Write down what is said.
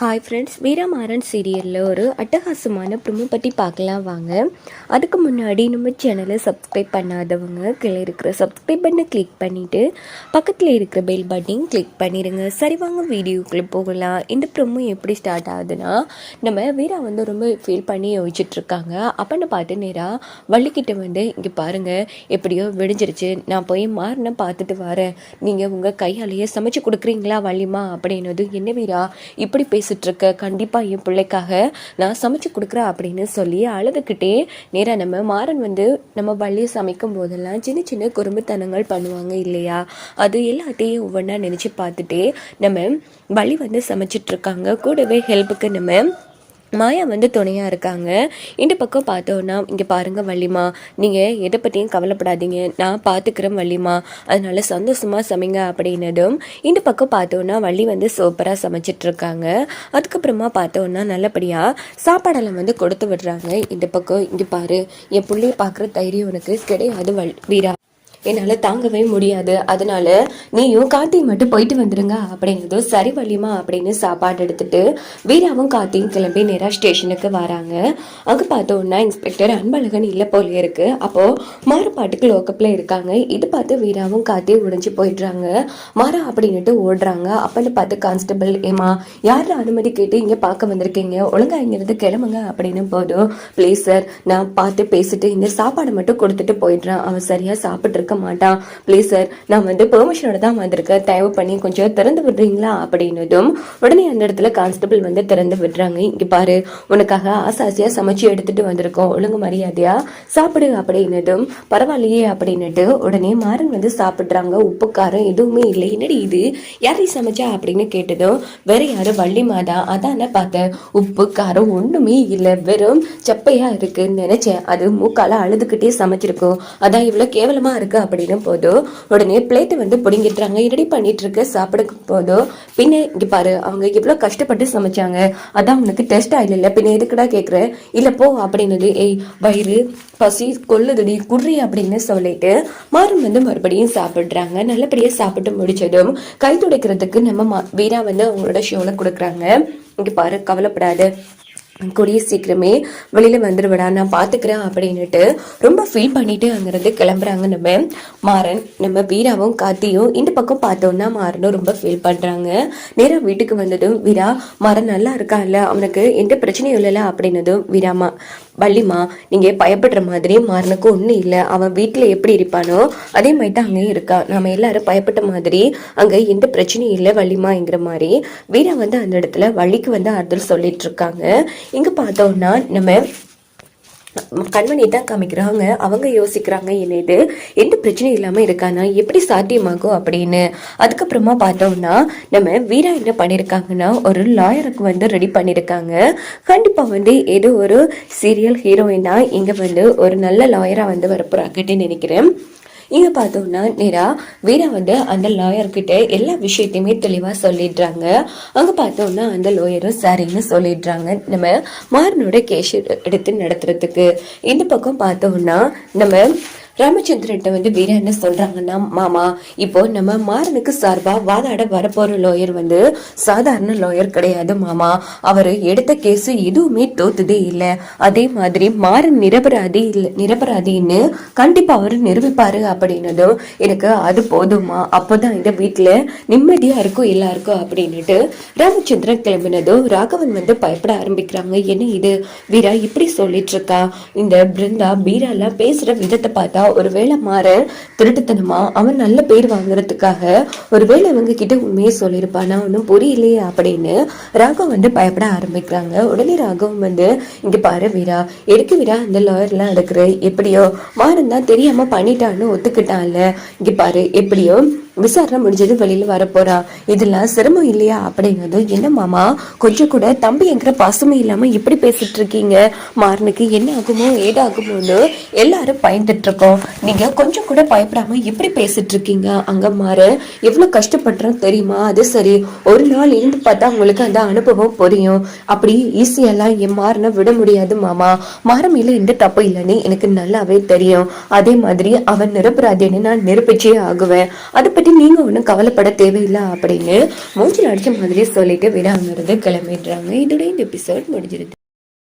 Hi friends Veeramaran சீரியலில் ஒரு அட்டகாசமான ப்ரொமோ பற்றி பார்க்கலாம் வாங்க. அதுக்கு முன்னாடி நம்ம சேனலை சப்ஸ்கிரைப் பண்ணாதவங்க கீழே இருக்கிற சப்ஸ்கிரைப் பண்ணி கிளிக் பண்ணிவிட்டு பக்கத்தில் இருக்கிற பெல் பட்டன் கிளிக் பண்ணிடுங்க சரி வாங்க வீடியோக்குள்ளே போகலாம். இந்த ப்ரொமோ எப்படி ஸ்டார்ட் ஆகுதுன்னா நம்ம வீரா வந்து ரொம்ப ஃபீல் பண்ணி யோசிச்சுட்ருக்காங்க. அப்பன்னு பார்த்து நேராக வள்ளிக்கிட்ட வந்து இங்கே பாருங்கள் எப்படியோ விடிஞ்சிருச்சு. நான் போய் மாறின பார்த்துட்டு வரேன். நீங்கள் உங்கள் கையாலேயே சமைச்சு கொடுக்குறீங்களா வள்ளிமா? அப்படின்னது என்ன வீரா இப்படி பேச யோசிச்சுட்ருக்க கண்டிப்பாக என் பிள்ளைக்காக நான் சமைச்சு கொடுக்குறேன் அப்படின்னு சொல்லி அழுதுகிட்டே நேராக நம்ம மாறன் வந்து நம்ம வள்ளியை சமைக்கும் போதெல்லாம் சின்ன சின்ன குறும்புத்தனங்கள் பண்ணுவாங்க இல்லையா? அது எல்லாத்தையும் ஒவ்வொன்றா நினச்சி பார்த்துட்டே நம்ம வள்ளி வந்து சமைச்சிட்ருக்காங்க கூடவே ஹெல்ப்புக்கு நம்ம மாயா வந்து துணையாக இருக்காங்க. இந்த பக்கம் பார்த்தோன்னா இங்கே பாருங்கள் வள்ளிமா நீங்கள் எதை பற்றியும் கவலைப்படாதீங்க. நான் பார்த்துக்கிறேன் வள்ளிமா. அதனால் சந்தோஷமாக சமைங்க அப்படின்னதும் இந்த பக்கம் பார்த்தோன்னா வள்ளி வந்து சூப்பராக சமைச்சிட்ருக்காங்க அதுக்கப்புறமா பார்த்தோன்னா நல்லபடியாக சாப்பாடெல்லாம் வந்து கொடுத்து விடுறாங்க. இந்த பக்கம் இங்கே பாரு என் பிள்ளைய பார்க்குற தைரியம் உனக்கு கிடையாது வள் வீரா. என்னால் தாங்கவே முடியாது. அதனால நீயும் கார்த்தியும் மட்டும் போயிட்டு வந்துருங்க. அப்படிங்கிறதும் சரி வழியுமா அப்படின்னு சாப்பாடு எடுத்துட்டு வீராவும் கார்த்தியும் கிளம்பி நேராக ஸ்டேஷனுக்கு வராங்க. அங்கே பார்த்தோன்னா இன்ஸ்பெக்டர் அன்பழகன் இல்லை போல இருக்கு. அப்போ மாறுபாட்டுக்கு லோக்கப்பில் இருக்காங்க. இது பார்த்து வீராவும் கார்த்தியும் உடைஞ்சு போயிடுறாங்க. மாறா அப்படின்னுட்டு ஓடுறாங்க. அப்பன்னு பார்த்து கான்ஸ்டபிள் ஏமா யார் அனுமதி கேட்டு இங்கே பார்க்க வந்திருக்கீங்க? ஒழுங்கா இங்கிருந்து கிளம்புங்க. அப்படின்னு போதும். ப்ளீஸ் சார் நான் பார்த்து பேசிட்டு இந்த சாப்பாடு மட்டும் கொடுத்துட்டு போயிடுறான். அவன் சரியாக சாப்பிட்ருக்கேன் இருக்க மாட்டான் ப்ளீஸ் சார் நான் வந்து பெர்மிஷனோட தான் வந்திருக்கேன். தயவு பண்ணி கொஞ்சம் திறந்து விடுறீங்களா அப்படின்னதும் உடனே அந்த இடத்துல கான்ஸ்டபிள் வந்து திறந்து விடுறாங்க. இங்க பாரு உனக்காக ஆசாசியாக சமைச்சு எடுத்துட்டு வந்திருக்கோம். ஒழுங்கு மரியாதையா சாப்பிடு அப்படின்னதும் பரவாயில்லையே அப்படின்னுட்டு உடனே மாறன் வந்து சாப்பிடுறாங்க. உப்பு காரம் எதுவுமே இல்லை. என்னடி இது? யாரையும் சமைச்சா அப்படின்னு கேட்டதும் வேற யாரும் வள்ளி மாதா. அதானே பார்த்தேன். உப்பு காரம் ஒண்ணுமே இல்லை. வெறும் செப்பையாக இருக்குன்னு நினைச்சேன். அது மூக்கால அழுதுகிட்டே சமைச்சிருக்கோம். அதான் இவ்வளவு கேவலமா இருக்கு அப்படின்னு போதும் உடனே பிளேட்டை வந்து பிடுங்கிட்டுறாங்க ரெடி பண்ணிட்டு இருக்க சாப்பிட போதும் பின்ன இங்க பாரு அவங்க இவ்வளவு கஷ்டப்பட்டு சமைச்சாங்க. அதான் உனக்கு டெஸ்ட் ஆயில இல்ல பின்ன எதுக்குடா கேக்குற? இல்ல போ அப்படின்னது ஏய் வயிறு பசி கொல்லுதடி குர்ரி அப்படின்னு சொல்லிட்டு மாறும் வந்து மறுபடியும் சாப்பிடுறாங்க. நல்லபடியா சாப்பிட்டு முடிச்சதும் கை துடைக்கிறதுக்கு நம்ம வீரா வந்து அவங்களோட ஷோல கொடுக்குறாங்க. இங்க பாரு கவலைப்படாது. கூடிய சீக்கிரமே வெளியில வந்துடுவடா நான் பாத்துக்கிறேன் அப்படின்னுட்டு ரொம்ப ஃபீல் பண்ணிட்டு அங்கிருந்து கிளம்புறாங்க நம்ம மாறன். நம்ம வீராவும் காத்தியும் இந்த பக்கம் பார்த்தோம்னா மாறனும் ரொம்ப ஃபீல் பண்றாங்க. நேராக வீட்டுக்கு வந்ததும் வீரா மாறன் நல்லா இருக்கான்ல அவனுக்கு எந்த பிரச்சனையும் இல்லைல்ல அப்படின்னதும் வீராமா வள்ளிமா நீங்கள் பயப்படுற மாதிரியே மாறனுக்கு ஒன்றும் இல்லை. அவன் வீட்டில் எப்படி இருப்பானோ அதே மாதிரி தான் அங்கேயும் இருக்கா. நம்ம எல்லாரும் பயப்பட்ட மாதிரி அங்கே எந்த பிரச்சனையும் இல்லை வள்ளிமாங்கிற மாதிரி. வீரா வந்து அந்த இடத்துல வள்ளிக்கு வந்து ஆறுதல் சொல்லிட்டு இருக்காங்க. இங்கே பார்த்தோம்னா நம்ம கண்மணி தான் காமிக்கிறாங்க. அவங்க யோசிக்கிறாங்க என்னது எந்த பிரச்சனையும் இல்லாமல் இருக்கானா எப்படி சாத்தியமாகும் அப்படின்னு. அதுக்கப்புறமா பார்த்தோம்னா நம்ம வீரா என்ன பண்ணியிருக்காங்கன்னா ஒரு லாயருக்கு வந்து ரெடி பண்ணியிருக்காங்க கண்டிப்பாக வந்து ஏதோ ஒரு சீரியல் ஹீரோயினாக இங்கே வந்து ஒரு நல்ல லாயராக வந்து வரப்போகிறாங்கன்னு நினைக்கிறேன். இங்க பார்த்தோம்னா நேராக வீரா வந்து அந்த லாயர்கிட்ட எல்லா விஷயத்தையுமே தெளிவா சொல்லிடுறாங்க. அங்க பார்த்தோம்னா அந்த லாயரும் சரின்னு சொல்லிடுறாங்க. நம்ம மாறனோட கேஷ் எடுத்து நடத்துறதுக்கு. இந்த பக்கம் பார்த்தோம்னா நம்ம ராமச்சந்திரன்ட்ட வந்து வீரா என்ன சொல்றாங்கன்னா மாமா இப்போ நம்ம மாறனுக்கு சார்பா வாதாட வரப்போற லாயர் வந்து சாதாரண லாயர் கிடையாது மாமா. அவர் எடுத்த கேஸ் எதுவுமே தோத்துதே இல்லை. அதே மாதிரி மாறன் நிரபராதி இல்லை நிரபராதின்னு கண்டிப்பா அவர் நிரூபிப்பாரு அப்படின்னதும் எனக்கு அது போதுமா அப்போதான் இந்த வீட்டுல நிம்மதியா இருக்கும் எல்லாருக்கும் அப்படின்னுட்டு ராமச்சந்திரன் கிளம்பினதும் ராகவன் வந்து பயப்பட ஆரம்பிக்கிறாங்க. என்ன இது? வீரா இப்படி சொல்லிட்டு இருக்கா? இந்த பிருந்தா பீராலாம் பேசுற விதத்தை பார்த்தா ஒருவேளை மாற திருட்டுத்தனமா அவன் நல்ல பேர் வாங்குறதுக்காக ஒருவேளை இவங்க கிட்ட உண்மையை சொல்லியிருப்பானா? ஒன்றும் புரியலையே அப்படின்னு ராகவ் வந்து பயப்பட ஆரம்பிக்கிறாங்க. உடனே ராகவ் வந்து இங்க பாரு வீரா எதுக்கு வீரா அந்த லாயர்லாம் எடுக்கிற? எப்படியோ மாறன் தான் தெரியாம பண்ணிட்டான்னு ஒத்துக்கிட்டான்ல. இங்க பாரு எப்படியோ விசாரணை முடிஞ்சது வெளியில வரப்போறா. இதெல்லாம் சிரமம் இல்லையா அப்படிங்கிறது என்ன மாமா? கொஞ்சம் கூட தம்பி என்கிற பாசமே இல்லாம இப்படி பேசிட்டு இருக்கீங்க. மாறனுக்கு என்ன ஆகுமோ ஏதாகுமோன்னு எல்லாரும் பயந்துட்டு இருக்கோம். நீங்க கொஞ்சம் கூட பயப்படாம இப்படி பேசிட்டு இருக்கீங்க. அங்க மாற எவ்வளவு கஷ்டப்படுறோம் தெரியுமா? அது சரி. ஒரு நாள் இருந்து பார்த்தா உங்களுக்கு அந்த அனுபவம் புரியும். அப்படி ஈஸியெல்லாம் என் மாறனை விட முடியாது மாமா. மாறம் இல்லை எந்த தப்பு இல்லைன்னு எனக்கு நல்லாவே தெரியும். அதே மாதிரி அவன் நிரபராதின்னு நான் நிரூபிச்சே ஆகுவேன். அதை பத்தி பற்றி நீங்கள் ஒன்றும் கவலைப்பட தேவையில்லை அப்படின்னு மூஞ்சில் அடித்த மாதிரியே சொல்லிட்டு விடாமல் இருந்து கிளம்பிடுறாங்க. இதோட இந்த எபிசோட் முடிஞ்சிருது